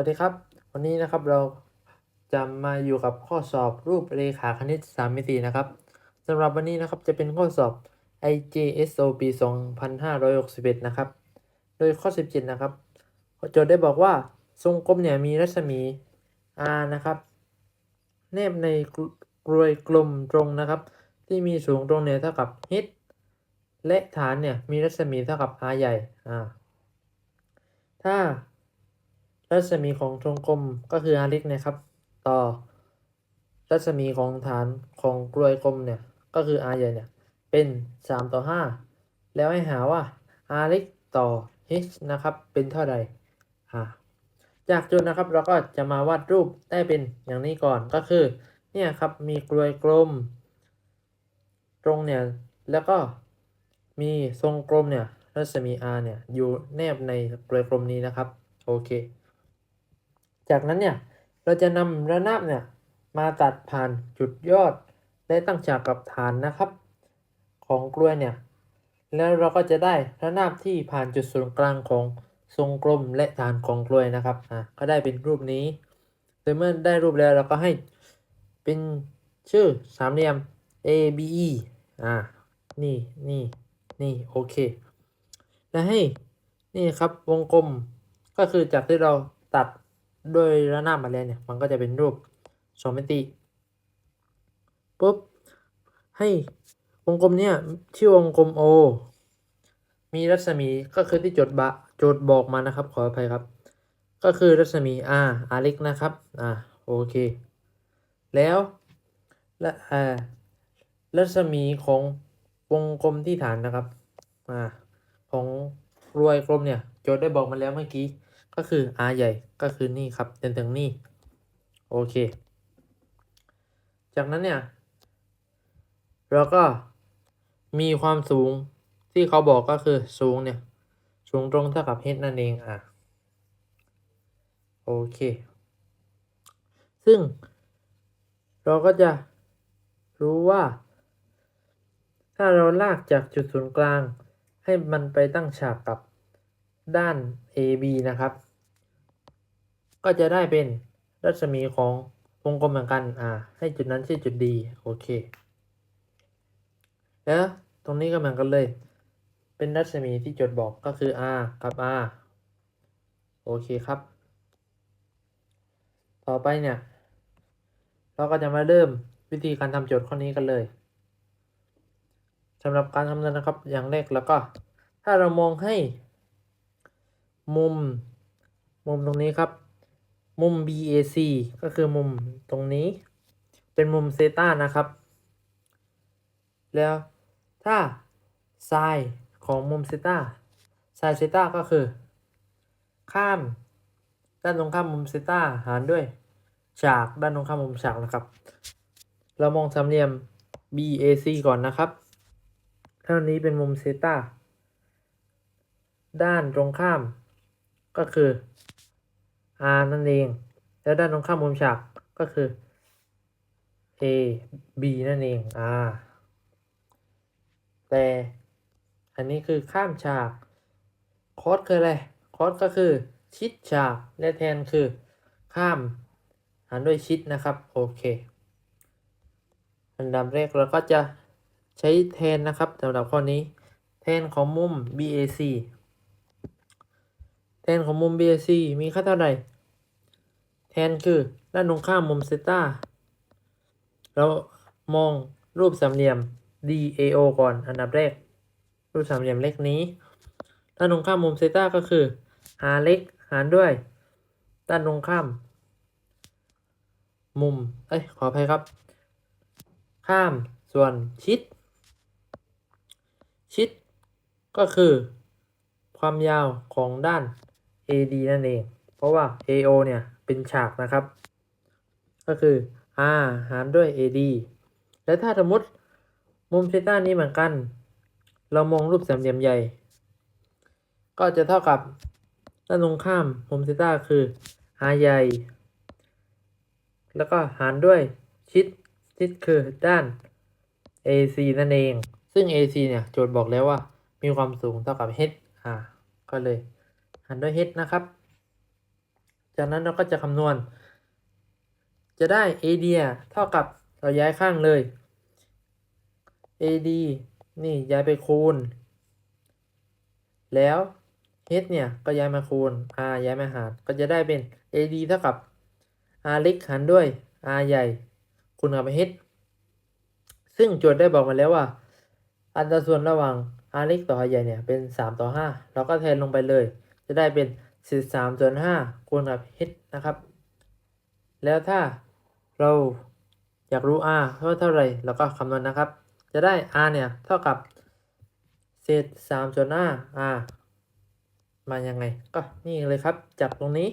วัสดีครับ วันนี้นะครับเราจะมาอยู่กับข้อสอบรูปเรขาคณิต3มิตินะครับสำหรับวันนี้นะครับจะเป็นข้อสอบ IJSO ปี2561 นะครับ โดยข้อ 17 นะครับ โจทย์ได้บอกว่าทรงกลมเนี่ยมีรัศมี R นะครับแนบในกรวยกลมตรงนะครับ ที่มีสูงตรงเนี่ยเท่ากับ h และฐานเนี่ยมีรัศมีเท่ากับ r ใหญ่อ่าถ้า รัศมีของทรงกลมก็คือ r เล็กนะครับ ต่อ รัศมีของฐานของกลวยกลมเนี่ยก็คือ r ใหญ่เนี่ยเป็น 3 ต่อ 5 แล้วให้หาว่า r เล็กต่อ h นะครับ เป็นเท่าใดอ่าจากจุดนะครับเราก็จะมาวาดรูปได้เป็นอย่างนี้ก่อนก็คือเนี่ยครับมีกลวยกลม ตรงเนี่ยแล้วก็มีทรงกลมเนี่ยรัศมี r เนี่ยอยู่แนบในกลวยกลมนี้นะครับ โอเค จากนั้นเนี่ยเราจะนำระนาบเนี่ยมาตัดผ่านจุดยอด และตั้งฉากกับฐานนะครับ ของกลวยเนี่ยแล้วเราก็จะได้ระนาบที่ผ่านจุดศูนย์กลางของทรงกลมและฐานของกลวยนะครับอะก็ได้เป็นรูปนี้โดยเมื่อได้รูปแล้วเราก็ให้เป็นชื่อสามเหลี่ยม A B E อ่านี่นี่นี่โอเค และให้นี่ครับวงกลมก็คือจากที่เราตัด โดยระนาบมาแล้วเนี่ย มันก็จะเป็นรูปสองมิติปุ๊บ ให้วงกลมเนี่ยชื่อวงกลม O มีรัศมีก็คือที่โจทย์บะโจทย์บอกมานะครับ ขออภัยครับ ก็คือรัศมี R R เล็กนะครับ อ่าโอเค แล้วและอ่ารัศมีของวงกลมที่ฐานนะครับ อ่า ของรวยกลมเนี่ย โจทย์ได้บอกมาแล้วเมื่อกี้ ก็คือ R ใหญ่ก็คือนี่ครับจนถึงนี่โอเค จากนั้นเนี่ยเราก็มีความสูงที่เขาบอกก็คือสูงเนี่ยสูงตรงเท่ากับ h นั่นเองอะโอเค ซึ่ง เราก็จะรู้ว่า ถ้าเราลากจากจุดศูนย์กลาง ให้มันไปตั้งฉากกับด้าน AB นะครับ ก็จะได้เป็นรัศมีของวงกลมเหมือนกัน อ่า ให้จุดนั้นชื่อจุด D โอเค แล้วตรงนี้ก็เหมือนกันเลย เป็นรัศมีที่โจทย์บอกก็คือ R กับ R โอเคครับ ต่อไปเนี่ย เราก็จะมาเริ่มวิธีการทำโจทย์ข้อนี้กันเลยสำหรับการทำนั้นนะครับ อย่างแรกแล้วก็ ถ้าเรามองให้ มุม มุมตรงนี้ครับ มุม BAC ก็คือมุมตรงนี้ เป็นมุมเซตานะครับ แล้วถ้าไซน์ของมุมเซตาไซน์เซตาก็คือ ข้าม ด้านตรงข้ามมุมเซตาหารด้วย ฉากด้านตรงข้ามมุมฉากนะครับ เรามองสามเหลี่ยม BAC ก่อนนะครับ เท่านี้เป็นมุมเซตาด้านตรงข้าม ก็คือ R นั่นเอง แล้วด้านตรงข้ามมุมฉากก็คือ A B นั่นเอง R แต่อันนี้คือข้ามฉากคอสคืออะไรคอสก็คือชิดฉากและแทนคือข้ามหารด้วยชิดนะครับ โอเค อันดับแรกเราก็จะใช้แทนนะครับสำหรับข้อนี้ แทนของมุม BAC ทนของมุม BAC มีค่าเท่าไหร่แทนคือด้านตรงข้ามมุมเซต้าเรามองรูปสามเหลี่ยม DAO ก่อนอันดับแรก รูปสามเหลี่ยมเล็กนี้ ด้านตรงข้ามมุมเซต้าก็คือหาเล็กหารด้วย ด้านตรงข้าม มุม เอ้ย ขออภัยครับ ข้ามส่วนชิด ชิด ก็คือ ความยาวของด้าน AD นั่นเอง เพราะว่า AO เนี่ยเป็นฉากนะครับ ก็คือ R หารด้วย AD แล้วถ้าสมมติมุมเซต้านี้เหมือนกัน เรามองรูปสามเหลี่ยมใหญ่ ก็จะเท่ากับด้านตรงข้ามมุมเซต้าคือ R ใหญ่ แล้วก็หารด้วยชิดชิดคือด้าน AC นั่นเอง ซึ่ง AC เนี่ยโจทย์บอกแล้วว่ามีความสูงเท่ากับ h อ่าก็เลย หารด้วย h นะครับ จากนั้นเราก็จะคำนวณ จะได้ AD เท่ากับเราย้ายข้างเลย AD นี่ย้ายไปคูณ แล้ว h เนี่ยก็ย้ายมาคูณ r ย้ายมาหาร ก็จะได้เป็น ad เท่ากับ r เล็กหารด้วย r ใหญ่คูณกับ h ซึ่งโจทย์ได้บอกมาแล้วว่า อัตราส่วนระหว่าง r เล็กต่อ r ใหญ่เนี่ยเป็น 3 ต่อ 5 เราก็แทนลงไปเลย จะได้เป็น13ส่วน5คูณกับ h นะครับ แล้วถ้าเราอยากรู้ r ว่าเท่าไรเราก็คำนวณนะครับ จะได้ r เนี่ย เท่ากับเศษ3ส่วน5 r มายังไง ก็นี่เลยครับ จากตรงนี้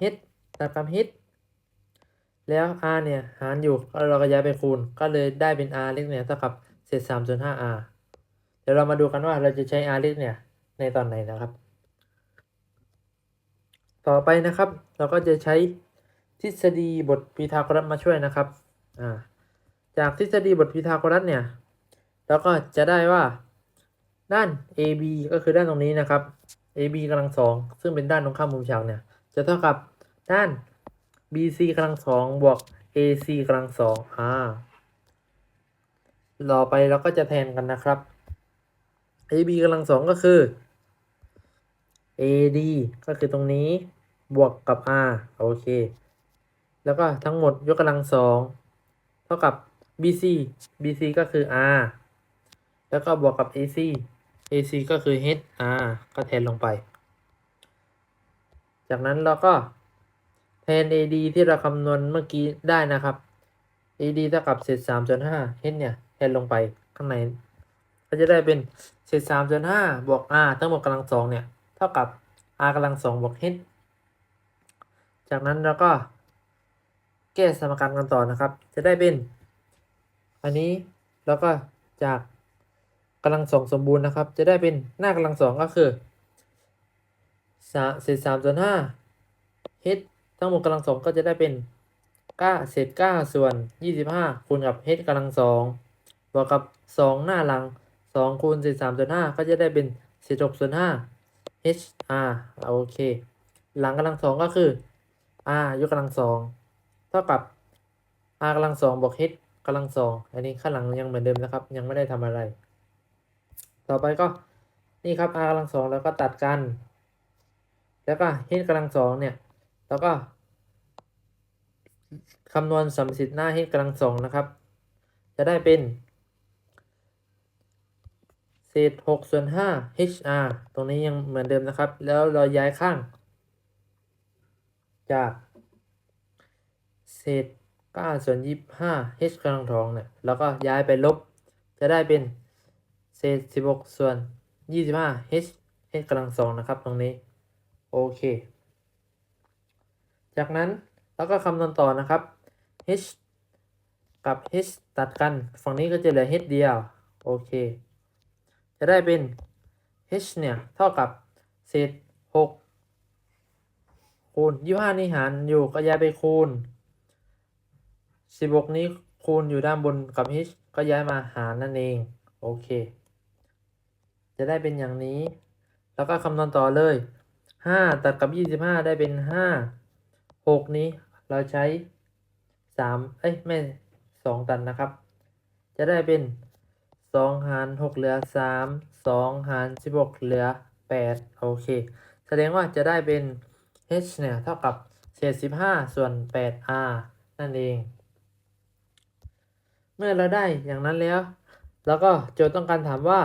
h ตัดกับ h แล้ว r เนี่ย หารอยู่เราก็ย้ายไปคูณ ก็เลยได้เป็น r เล็กเนี่ยเท่ากับเศษ3ส่วน 5r เดี๋ยวเรามาดูกันว่าเราจะใช้ r เล็กเนี่ย ในตอนไหนนะครับ ต่อไปนะครับ เราก็จะใช้ทฤษฎีบทพีทาโกรัสมาช่วยนะครับอ่าจากทฤษฎีบทพีทาโกรัสเนี่ยเราก็จะได้ว่าด้าน AB ก็คือด้านตรงนี้นะครับ AB กำลังสองซึ่งเป็นด้านตรงข้ามมุมฉากเนี่ยจะเท่ากับด้าน BC กำลังสองบวก AC กำลังสองอ่าต่อไปเราก็จะแทนกันนะครับ AB กำลังสองก็คือ AD ก็คือตรงนี้บวกกับ R โอเค แล้วก็ทั้งหมดยกกำลังสองเท่ากับ BC BC ก็คือ R แล้วก็บวกกับ AC AC ก็คือ H R ก็แทนลงไป จากนั้นเราก็แทน AD ที่เราคำนวณเมื่อกี้ได้นะครับ AD เท่ากับเศษ3ส่วน5 H เนี่ยแทนลงไปข้างใน ก็จะได้เป็นเศษ3ส่วน5บวก R ทั้งหมดกำลังสองเนี่ย เท่ากับ R กำลังสองบวก H จากนั้นเราก็แก้สมการกันต่อนะครับ จะได้เป็น อันนี้แล้วก็จากกำลังสองสมบูรณ์นะครับ จะได้เป็นหน้ากำลังสองก็คือสาเศษสามส่วนห้า h ทั้งหมดกำลังสองก็จะได้เป็นเก้าเศษเก้าส่วนยี่สิบห้าคูณกับ h กำลังสองบวกกับสองหน้าหลังสองคูณเศษสามส่วนห้าก็จะได้เป็นเศษหกส่วนห้า h r โอเค หลังกำลังสองก็คือ r ยกกำลังสองเท่ากับ r กำลังสองบวก h กำลังสองอันนี้ข้างหลังยังเหมือนเดิมนะครับ ยังไม่ได้ทำอะไร ต่อไปก็นี่ครับ r กำลังสองแล้วก็ตัดกัน แล้วก็ h กำลังสองเนี่ย แล้วก็คำนวณสัมสิทธิ์หน้า h กำลังสองนะครับ จะได้เป็น เศษหกส่วนห้า hr ตรงนี้ยังเหมือนเดิมนะครับ แล้วเราย้ายข้าง จาก เศษเก้าส่วนยี่ห้า h กำลังสองเนี่ยแล้วก็ย้ายไปลบ จะได้เป็นเศษสิบหกส่วนยี่สิบห้า h h กำลังสองนะครับ ตรงนี้ โอเค จากนั้นเราก็คำนวณต่อนะครับ h กับ h ตัดกัน ฝั่งนี้ก็จะเหลือ h เดียว โอเค จะได้เป็น h เนี่ย เท่ากับเศษหกคูณยี่ห้านี่หารอยู่ก็ย้ายไปคูณสิบหกนี้คูณอยู่ด้านบนกับ h ก็ย้ายมาหารนั่นเอง โอเค จะได้เป็นอย่างนี้ แล้วก็คำนวณต่อเลยห้าตัดกับยี่สิบห้าได้เป็นห้าหกนี้เราใช้สามเอ้ยไม่สองตัดนะครับ จะได้เป็น สองหารหกเหลือสามสองหารสิบหกเหลือแปดโอเค แสดงว่าจะได้เป็น h เนี่ยเท่ากับเศษสิบห้าส่วนแปด r นั่นเอง เมื่อเราได้อย่างนั้นแล้ว แล้วก็โจทย์ต้องการถามว่า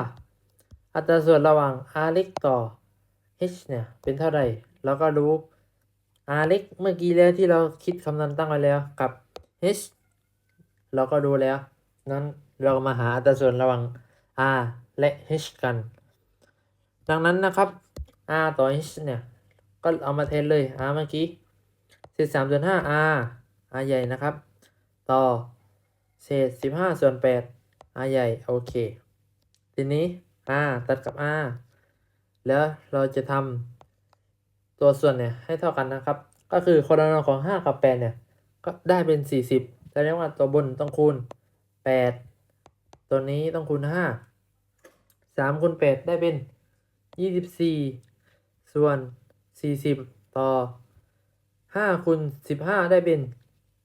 อัตราส่วนระหว่าง r เล็กต่อ h เนี่ยเป็นเท่าไหร่เราก็รู้ r เล็กเมื่อกี้แล้วที่เราคิดคำนวณตั้งไว้แล้วกับ h เราก็ดูแล้วนั้น เรามาหาอัตราส่วนระหว่าง r และ h กัน ดังนั้นนะครับ r ต่อ h เนี่ย ก็เอามาแทนเลย r เมื่อกี้เศษสามส่วนห้า r r ใหญ่นะครับ ต่อเศษสิบห้าส่วนแปด r ใหญ่ โอเค ทีนี้ r ตัดกับ r แล้วเราจะทำตัวส่วนเนี่ยให้เท่ากันนะครับ ก็คือคนละของ 5 กับ 8 เนี่ย ก็ได้เป็น 40แสดงว่าตัวบนต้องคูณ 8 ตัวนี้ต้องคูณ5 3คูณ8ได้เป็น24ส่วน40ต่อห้าคูณสิบห้าได้เป็น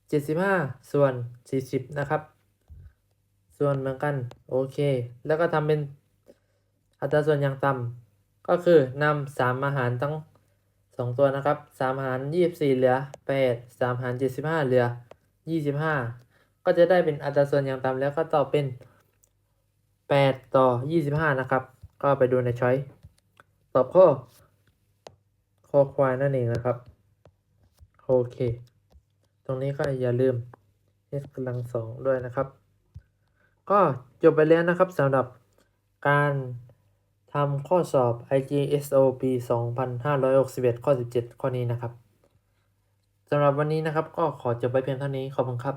เจ็ดสิบห้าส่วนสี่สิบนะครับ ส่วนเหมือนกัน โอเค แล้วก็ทำเป็นอัตราส่วนอย่างต่ำก็คือนำสามอาหารทั้งสองตัวนะครับสามหารยี่สิบสี่เหลือแปดสามหารเจ็ดสิบห้าเหลือยี่สิบห้าก็จะได้เป็นอัตราส่วนอย่างต่ำแล้วก็ตอบเป็น แปดต่อยี่สิบห้านะครับ ก็ไปดูในช้อยตอบข้อคอควายนั่นเองนะครับ โอเค ตรงนี้ก็อย่าลืม s กำลังสองด้วยนะครับ ก็จบไปแล้วนะครับสำหรับการทำข้อสอบ IGSO ปี 2561 ข้อ 17 ข้อนี้นะครับสำหรับวันนี้นะครับก็ขอจบไปเพียงเท่านี้ ขอบคุณครับ